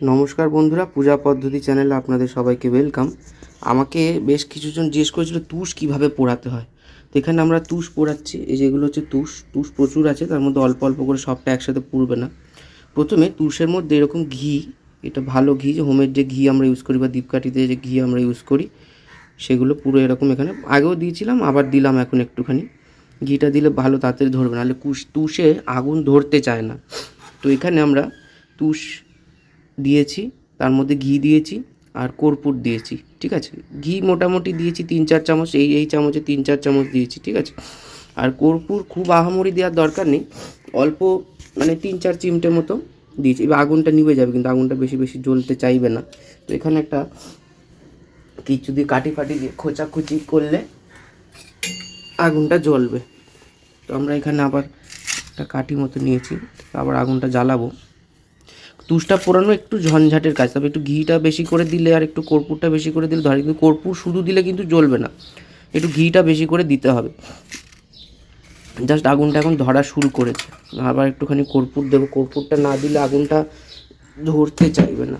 নমস্কার বন্ধুরা, পূজা পদ্ধতি চ্যানেলে আপনাদের সবাইকে ওয়েলকাম আমাকে বেশ কিছুজন জিজ্ঞেস করেছিল, তুষ কীভাবে পোড়াতে হয়? তো এখানে আমরা তুষ পোড়াচ্ছি, এই যেগুলো হচ্ছে তুষ তুষ প্রচুর আছে, তার মধ্যে অল্প অল্প করে সবটা একসাথে পুড়বে না। প্রথমে তুষের মধ্যে এরকম ঘি, এটা ভালো ঘি, যে হোমের যে ঘি আমরা ইউজ করি বা দীপকাঠিতে যে ঘি আমরা ইউজ করি, সেগুলো পুরো এরকম এখানে। আগেও দিয়েছিলাম, আবার দিলাম এখন একটুখানি। ঘিটা দিলে ভালো তাড়াতাড়ি ধরবে, নাহলে কুশ, তুষে আগুন ধরতে চায় না। তো এখানে আমরা তুষ দিয়েছি, তার মধ্যে ঘি দিয়েছি আর কর্পূর দিয়েছি, ঠিক আছে? ঘি মোটামুটি দিয়েছি তিন চার চামচ, এই এই চামচে তিন চার চামচ দিয়েছি, ঠিক আছে? আর কর্পূর খুব আহামরি দেওয়ার দরকার নেই, অল্প মানে তিন চার চিমটে মতো দিয়েছি। এবার আগুনটা নিভে যাবে, কিন্তু আগুনটা বেশি বেশি জ্বলতে চাইবে না। তো এখানে একটা কিছু দিয়ে কাটি ফাটি দিয়ে খোঁচাখুচি করলে আগুনটা জ্বলবে। তো আমরা এখানে আবার একটা কাঠি মতো নিয়েছি, আবার আগুনটা জ্বালাবো। তুষটা পোড়ানো একটু ঝঞ্ঝাটের কাজ, তবে একটু ঘিটা বেশি করে দিলে আর একটু কর্পূরটা বেশি করে দিলে ধরে কিন্তু কর্পূর শুধু দিলে কিন্তু জ্বলবে না, একটু ঘিটা বেশি করে দিতে হবে। জাস্ট আগুনটা এখন ধরা শুরু করেছে, আবার একটুখানি কর্পূর দেবো, কর্পূরটা না দিলে আগুনটা ধরতে চাইবে না।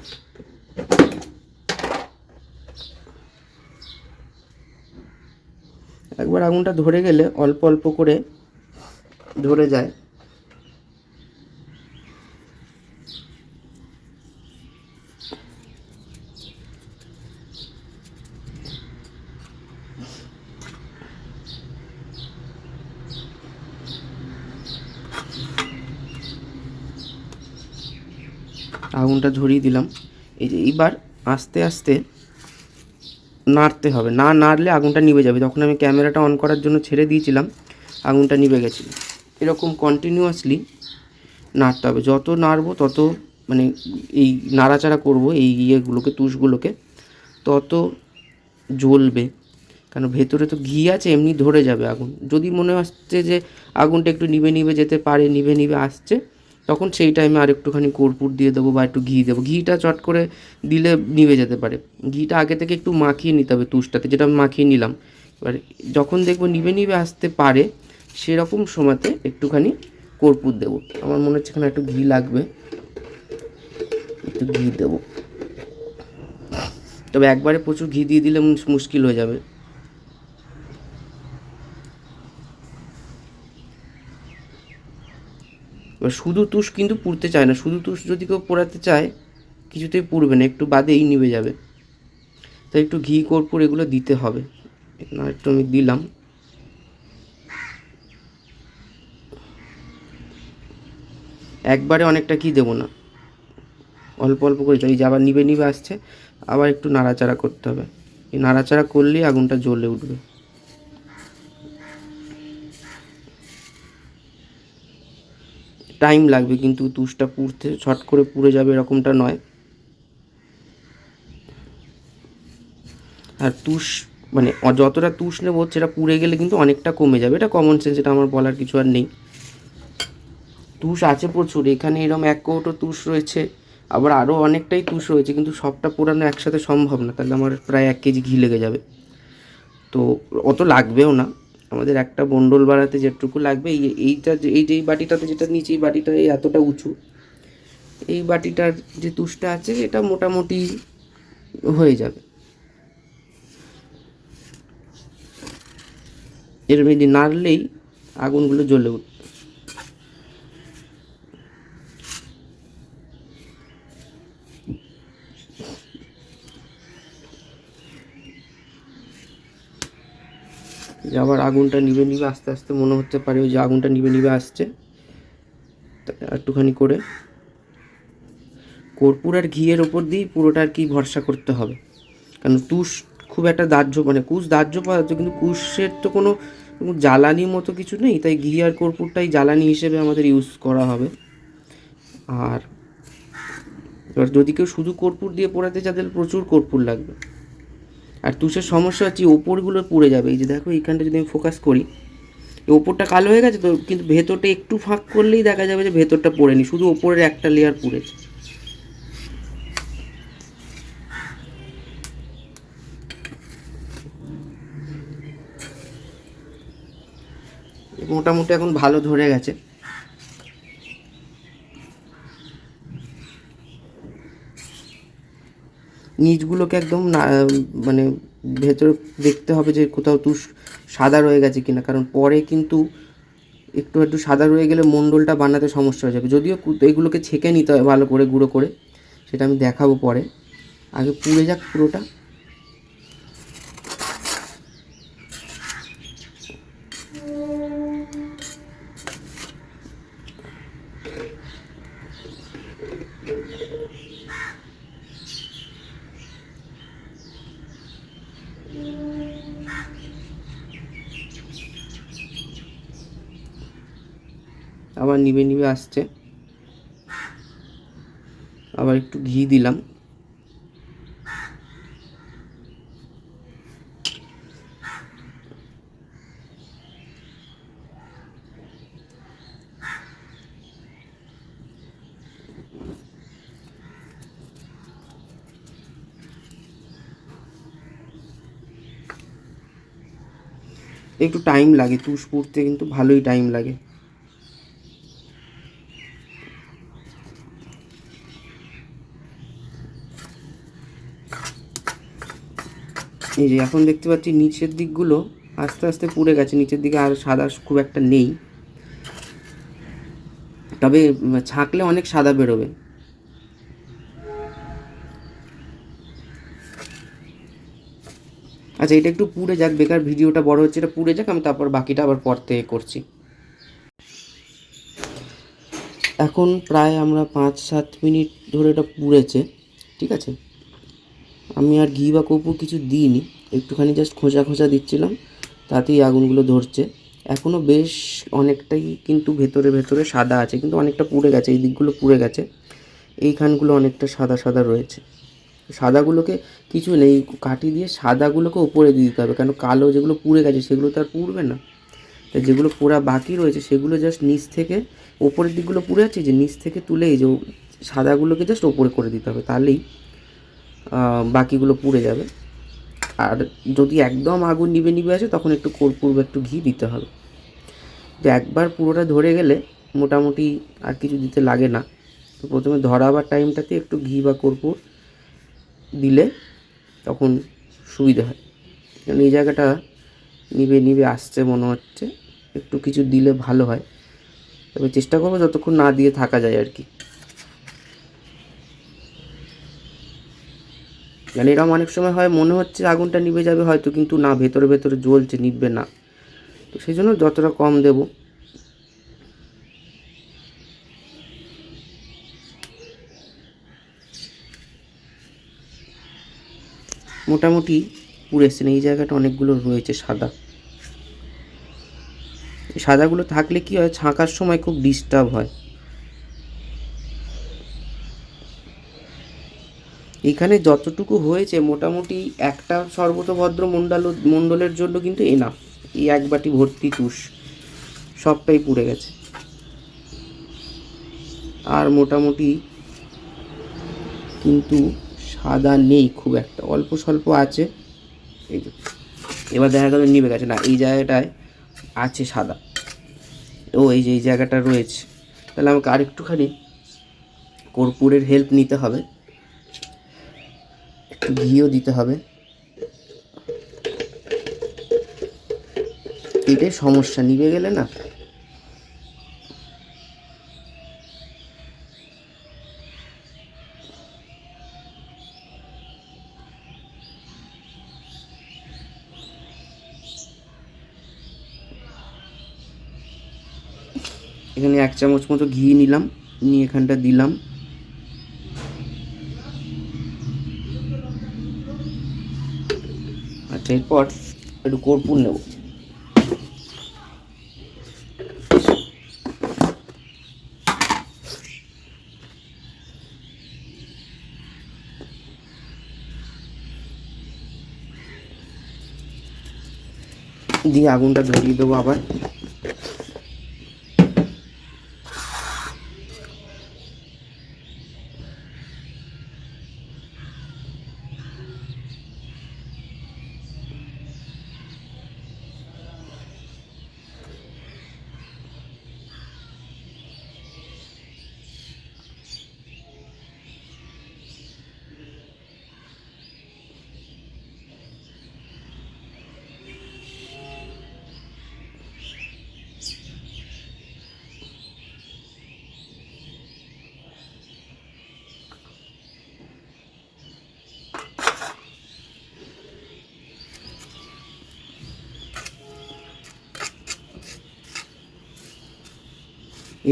একবার আগুনটা ধরে গেলে অল্প অল্প করে ধরে যায়। আগুনটা ধরিয়ে দিলাম। এই যে এইবার আস্তে আস্তে নাড়তে হবে। না নাড়লে আগুনটা নিভে যাবে। তখন আমি ক্যামেরাটা অন করার জন্য ছেড়ে দিয়েছিলাম, আগুনটা নিভে গেছিল এরকম কন্টিনিউয়াসলি নাড়তে হবে। যত নাড়বো তত মানে এই নাড়াচাড়া করব, এই ইয়েগুলোকে, তুষগুলোকে, তত জ্বলবে। কারণ ভেতরে তো ঘি আছে, এমনি ধরে যাবে আগুন। যদি মনে হচ্ছে যে আগুনটা একটু নিভে নিভে যেতে পারে, নিভে নিবে আসছে তখন সেই টাইমে আর একটুখানি কর্পূর দিয়ে দেবো বা একটু ঘি দেবো। ঘিটা চট করে দিলে নিভে যেতে পারে। ঘিটা আগে থেকে একটু মাখিয়ে নিতে হবে তুষটাতে, যেটা আমি মাখিয়ে নিলাম। এবার যখন দেখব নিভে নিভে আসতে পারে, সেরকম সময়তে একটুখানি কর্পূর দেবো। আমার মনে হচ্ছে এখানে একটু ঘি লাগবে। একটু ঘি দেবো। তবে একবারে প্রচুর ঘি দিয়ে দিলে মুশ- মুশকিল হয়ে যাবে। এবার শুধু তুষ কিন্তু পুড়তে চায় না, শুধু তুষ যদি কেউ পোড়াতে চায়, কিছুতেই পুড়বে না, একটু বাদেই নিভে যাবে। তাই একটু ঘি, কর্পূর এগুলো দিতে হবে। না, একটু আমি দিলাম। একবারে অনেকটা কি দেবো না। অল্প অল্প করে এই যে আবার নিবে নিবে আসছে, আবার একটু নাড়াচাড়া করতে হবে। এই নাড়াচাড়া করলেই আগুনটা জ্বলে উঠবে। টাইম লাগবে, কিন্তু তুষটা পুড়তে ছট করে পুড়ে যাবে এরকমটা নয়। আর তুষ মানে যতটা তুষ নেব, সেটা পুড়ে গেলে কিন্তু অনেকটা কমে যাবে। এটা কমন সেন্স এটা আমার বলার কিছু আর নেই। তুষ আছে প্রচুর, এখানে এরকম এক কৌটো তুষ রয়েছে, আবার আরও অনেকটাই তুষ রয়েছে, কিন্তু সবটা পোড়ানো একসাথে সম্ভব না, তাহলে আমার প্রায় এক কেজি ঘি লেগে যাবে। তো অত লাগবেও না। আমাদের একটা বন্ডল বাড়াতে যেটুকু লাগবে, এই এইটা এই যে এই বাটিটাতে যেটা নিচে এই বাটিটা এই এতটা উঁচু। এই বাটিটার যে তুষটা আছে, এটা মোটামুটি হয়ে যাবে। এর মধ্যে নাড়লেই আগুনগুলো জ্বলে উঠবে যে আবার আগুনটা নিবে নিবে আস্তে আস্তে মনে হতে পারে ওই যে আগুনটা নিবে নিবে আসছে। একটুখানি করে কর্পূর আর ঘিয়ের ওপর দিয়েই পুরোটা আর কি ভরসা করতে হবে। কারণ তুষ খুব একটা দাহ্য মানে কুশ দাহ্য পদার্থ, কিন্তু কুশের তো কোনো জ্বালানি মতো কিছু নেই, তাই ঘি আর কর্পূরটাই জ্বালানি হিসেবে আমাদের ইউজ করা হবে। আর এবার যদি কেউ শুধু কর্পূর দিয়ে পোড়াতে তাহলে প্রচুর কর্পূর লাগবে। আর তুষের সমস্যা হচ্ছে ওপরগুলো পুড়ে যাবে। এই যে দেখো, এইখানটা যদি আমি ফোকাস করি ওপরটা কালো হয়ে গেছে তো, কিন্তু ভেতরটা একটু ফাঁক করলেই দেখা যাবে যে ভেতরটা পড়েনি, শুধু ওপরের একটা লেয়ার পুড়েছে। মোটামুটি এখন ভালো ধরে গেছে। নিচগুলোকে একদম না মানে ভেতরে দেখতে হবে যে কোথাও তুষ সাদা রয়ে গেছে কিনা। কারণ পরে কিন্তু একটু একটু সাদা রয়ে গেলে মণ্ডলটা বানাতে সমস্যা হয়ে যাবে। যদিও এগুলোকে ছেঁকে নিতে হয় ভালো করে, গুঁড়ো করে, সেটা আমি দেখাবো পরে। আগে পুড়ে যাক পুরোটা আবার নিবে নিবে আসছে। আবার একটু ঘি দিলাম। একটু টাইম লাগে তুষ পুড়তে কিন্তু ভালোই টাইম লাগে। এই যে এখন দেখতে পাচ্ছি নিচের দিকগুলো আস্তে আস্তে পুড়ে গেছে, নিচের দিকে আর সাদা খুব একটা নেই। তবে ছাঁকলে অনেক সাদা বেরোবে। আচ্ছা এটা একটু পুড়ে যাক, বেকার ভিডিওটা বড় হচ্ছে, এটা পুড়ে যাক, আমি তারপর বাকিটা আবার পর থেকে করছি। এখন প্রায় আমরা পাঁচ সাত মিনিট ধরে এটা পুড়েছে, ঠিক আছে? আমি আর ঘি বা কপুর কিছু দিইনি, একটুখানি জাস্ট খোঁচা খোঁচা দিচ্ছিলাম, তাতেই আগুনগুলো ধরছে। এখনও বেশ অনেকটাই কিন্তু ভেতরে ভেতরে সাদা আছে, কিন্তু অনেকটা পুড়ে গেছে, এই দিকগুলো পুড়ে গেছে। এইখানগুলো অনেকটা সাদা সাদা রয়েছে। সাদাগুলোকে কিছু নেই, কাঠি দিয়ে সাদাগুলোকে উপরে দিয়ে দিতে হবে, কেন কালো যেগুলো পুড়ে গেছে সেগুলো তো আর পুড়বে না। তাই যেগুলো পোড়া বাকি রয়েছে সেগুলো জাস্ট নিচ থেকে ওপরের দিকগুলো পুড়ে আছে যে নিচ থেকে তুলে যে সাদাগুলোকে জাস্ট ওপরে করে দিতে হবে, তাহলেই বাকিগুলো পুড়ে যাবে। আর যদি একদম আগুন নিবে নিবে আসে, তখন একটু কর্পূর বা একটু ঘি দিতে হবে। তো একবার পুরোটা ধরে গেলে মোটামুটি আর কিছু দিতে লাগে না। তো প্রথমে ধরাবার টাইমটাতে একটু ঘি বা কর্পূর দিলে তখন সুবিধা হয়। কারণ এই জায়গাটা নিবে নিবে আসছে মনে হচ্ছে। একটু কিছু দিলে ভালো হয়। তবে চেষ্টা করব যতক্ষণ না দিয়ে থাকা যায় আর কি। মানে এরকম অনেক সময় হয়, মনে হচ্ছে আগুনটা নিভে যাবে হয়তো, কিন্তু না, ভেতরে ভেতরে জ্বলছে, নিভবে না। তো সেই জন্য যতটা কম দেব। মোটামুটি পুড়ে এসছে এই জায়গাটা অনেকগুলো রয়েছে সাদা। সাদাগুলো থাকলে কি হয়, ছাঁকার সময় খুব ডিস্টার্ব হয়। এখানে যতটুকু হয়েছে, মোটামুটি একটা সর্বতভদ্র মণ্ডল, মণ্ডলের জন্য কিন্তু এনাফ এই এক বাটি ভর্তি তুষ, সবটাই পুড়ে গেছে। আর মোটামুটি কিন্তু সাদা নেই খুব একটা, অল্প স্বল্প আছে। এই যে, এবার দেখা গেল নিভে গেছে। না, এই জায়গাটায় আছে সাদা। ও, এই যে, এই জায়গাটা রয়েছে। তাহলে আমাকে আরেকটুখানি কর্পূরের হেল্প নিতে হবে। ঘিও দিতে হবে। এটাই সমস্যা নিভে গেলে না। এখানে এক চামচ মতো ঘি নিলাম, নিয়ে এখানটা দিলাম। এরপর একটু কর্পূর নেব। দিয়ে আগুনটা ধরিয়ে দেবো আবার।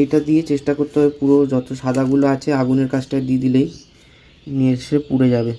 এইটা দিয়ে চেষ্টা করতে হবে, পুরো যত সাদাগুলো আছে আগুনের কাজটা দিয়ে দিলেই নিয়ে এসে পুড়ে যাবে।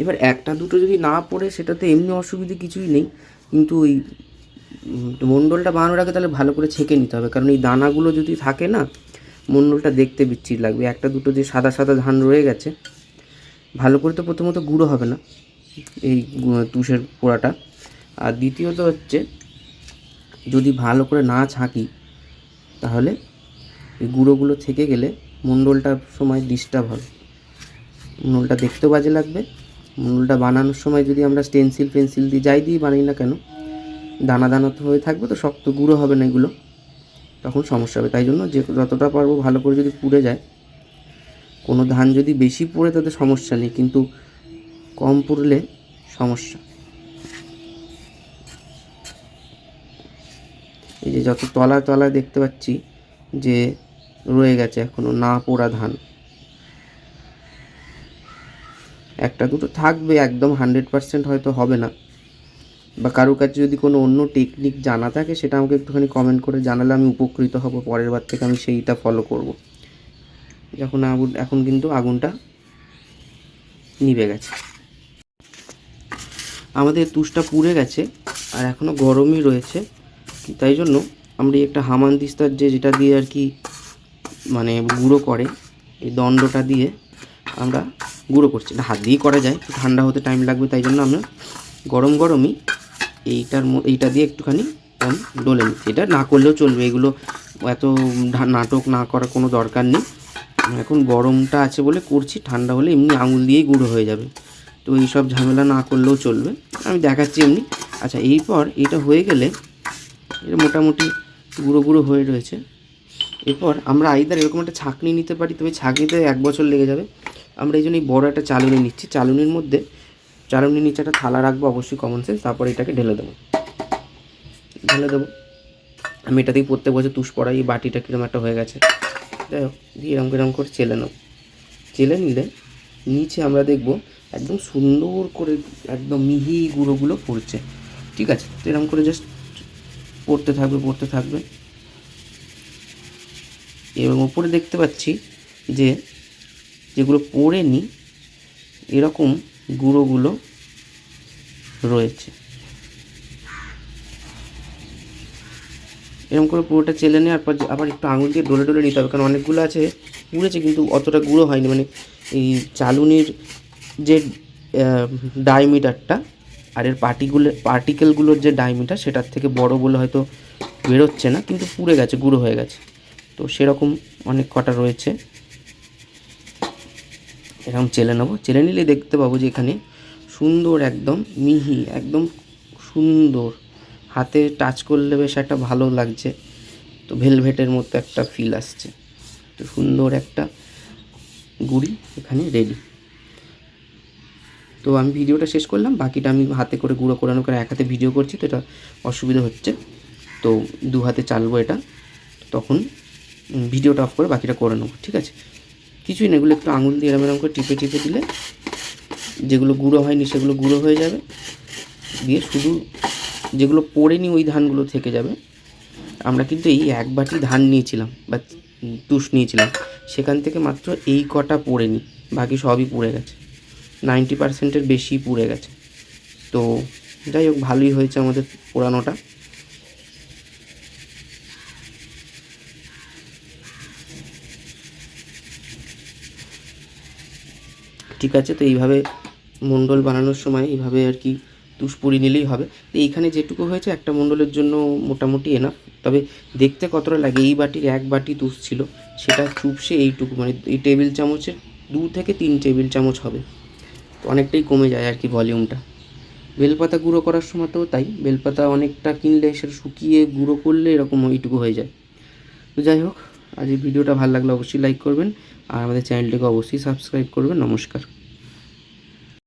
এবার একটা দুটো যদি না পড়ে, সেটাতে এমনি অসুবিধে কিছুই নেই। কিন্তু ওই মণ্ডলটা বানানোর আগে তাহলে ভালো করে ছেঁকে নিতে হবে। কারণ এই দানাগুলো যদি থাকে না, মণ্ডলটা দেখতে বিচ্ছিরি লাগবে। একটা দুটো যে সাদা সাদা ধান রয়ে গেছে, ভালো করে তো প্রথমত গুঁড়ো হবে না এই তুষের পোড়াটা। আর দ্বিতীয়ত হচ্ছে, যদি ভালো করে না ছাঁকি, তাহলে এই গুঁড়োগুলো থেকে গেলে মণ্ডলটার সময় ডিস্টার্ব হবে। মণ্ডলটা দেখতেও বাজে লাগবে। মণ্ডলটা বানানোর সময় যদি আমরা স্টেনসিল পেন্সিল দিয়ে যাই দিয়ে বানাই না কেন, দানা দানা তো হয়ে থাকবে তো, শক্ত গুঁড়ো হবে না এগুলো, তখন সমস্যা হবে। তাই জন্য যে যতটা পারব ভালো করে যদি পুড়ে যায়, কোনো ধান যদি বেশি পুড়ে তাতে সমস্যা নেই, কিন্তু কম পুড়লে সমস্যা। এই যে যত তলায় তলায় দেখতে পাচ্ছি যে রয়ে গেছে এখনও না পোড়া ধান। একটা দুটো থাকবে, একদম হান্ড্রেড পার্সেন্ট হয়তো হবে না। বা কারোর কাছে যদি কোনো অন্য টেকনিক জানা থাকে, সেটা আমাকে একটুখানি কমেন্ট করে জানালে আমি উপকৃত হব, পরের বার থেকে আমি সেইটা ফলো করব। যখন আগুন এখন কিন্তু আগুনটা নিভে গেছে। আমাদের তুষটা পুড়ে গেছে, আর এখনও গরমই রয়েছে। তাই জন্য আমরা একটা হামান দিস্তার যে, যেটা দিয়ে আর কি মানে গুঁড়ো করে, এই দণ্ডটা দিয়ে আমরা গুঁড়ো করছি। এটা হাত দিয়েই করা যায় ঠান্ডা হতে টাইম লাগবে, তাই জন্য আমরা গরম গরমই এইটার এইটা দিয়ে একটুখানি এরম ডলে নিচ্ছি। এটা না করলেও চলবে, এগুলো এত নাটক না করার কোনো দরকার নেই। এখন গরমটা আছে বলে করছি, ঠান্ডা হলে এমনি আঙুল দিয়েই গুঁড়ো হয়ে যাবে। তো এইসব ঝামেলা না করলেও চলবে। আমি দেখাচ্ছি এমনি। আচ্ছা এরপর এটা হয়ে গেলে এটা মোটামুটি গুঁড়ো গুঁড়ো হয়ে রয়েছে। এরপর আমরা আইদার এরকম একটা ছাঁকনি নিতে পারি, তবে ছাঁকনিতে এক বছর লেগে যাবে। আমরা এই জন্য এই বড় একটা চালুনি নিচ্ছি। চালুনির মধ্যে চালুনির নিচে একটা থালা রাখব, অবশ্যই কমন সেন্স তারপর এটাকে ঢেলে দেবো। ঢেলে দেবো। আমি এটাতেই প্রত্যেক বছর তুষ পড়াই এই বাটিটা কীরকম একটা হয়ে গেছে। যাই হোক, দিয়ে এরকম এরকম করে চেলে নেব। চেলে নিলে নিচে আমরা দেখব একদম সুন্দর করে একদম মিহি গুঁড়োগুলো পড়ছে। ঠিক আছে? তো এরকম করে জাস্ট পড়তে থাকবে পড়তে থাকবে। এবং ওপরে দেখতে পাচ্ছি যে যেগুলো পড়েনি এরকম গুঁড়োগুলো রয়েছে। এরকম করে পুরোটা চেলে নিয়ে আর আবার একটু আঙুল দিয়ে ডলে ডলে নিতে হবে, কারণ অনেকগুলো আছে, পুড়েছে কিন্তু অতটা গুঁড়ো হয়নি। মানে এই চালুনির যে ডায়মিটারটা আর এর পার্টিগুলো, পার্টিকেলগুলোর যে ডায়মিটার সেটার থেকে বড় বলে হয়তো বেরোচ্ছে না, কিন্তু পুড়ে গেছে, গুঁড়ো হয়ে গেছে। তো সেরকম অনেক কটা রয়েছে। এরকম চেলে নেব। চেলে নিলে দেখতে পাবো যে এখানে সুন্দর একদম মিহি, একদম সুন্দর। হাতে টাচ করলে বেশ একটা ভালো লাগছে। তো ভেলভেটের মতো একটা ফিল আসছে। তো সুন্দর একটা গুড়ি এখানে রেডি তো আমি ভিডিওটা শেষ করলাম। বাকিটা আমি হাতে করে গুঁড়ো করানো করে এক হাতে ভিডিও করছি, তো এটা অসুবিধা হচ্ছে। তো দু হাতে চালবো এটা। তখন ভিডিওটা অফ করে বাকিটা করে নেব, ঠিক আছে? কিছুই না, এগুলো একটু আঙুল দিয়ে এরম এরম করে টিপে টিপে দিলে যেগুলো গুঁড়ো হয়নি সেগুলো গুঁড়ো হয়ে যাবে। দিয়ে শুধু যেগুলো পড়েনি ওই ধানগুলো থেকে যাবে। আমরা কিন্তু এই এক বাটি ধান নিয়েছিলাম বা তুষ নিয়েছিলাম। সেখান থেকে মাত্র এই কটা পড়েনি, বাকি সবই পুড়ে গেছে। নাইনটি পার্সেন্টের বেশি পুড়ে গেছে। তো যাই হোক, ভালোই হয়েছে আমাদের পোড়ানোটা। ঠিক আছে, তো এইভাবে মণ্ডল বানানোর সময় এইভাবে আর কি তুষপুরি নিলেই হবে। তো এইখানে যেটুকু হয়েছে, একটা মণ্ডলের জন্য মোটামুটি এনাফ তবে দেখতে কতটা লাগে, এই বাটির এক বাটি তুষ ছিল, সেটা চুপসে এইটুকু মানে এই টেবিল চামচের দু থেকে তিন টেবিল চামচ হবে। তো অনেকটাই কমে যায় আর কি ভলিউমটা। বেলপাতা গুঁড়ো করার সময় তো তাই, বেলপাতা অনেকটা কিনলে সেটা শুকিয়ে গুঁড়ো করলে এরকম ওইটুকু হয়ে যায়। তো যাই হোক আজ ভিডিওটা ভালো লাগলে অবশ্যই লাইক করবেন। আর আমাদের চ্যানেলটিকে অবশ্যই সাবস্ক্রাইব করবেন। নমস্কার।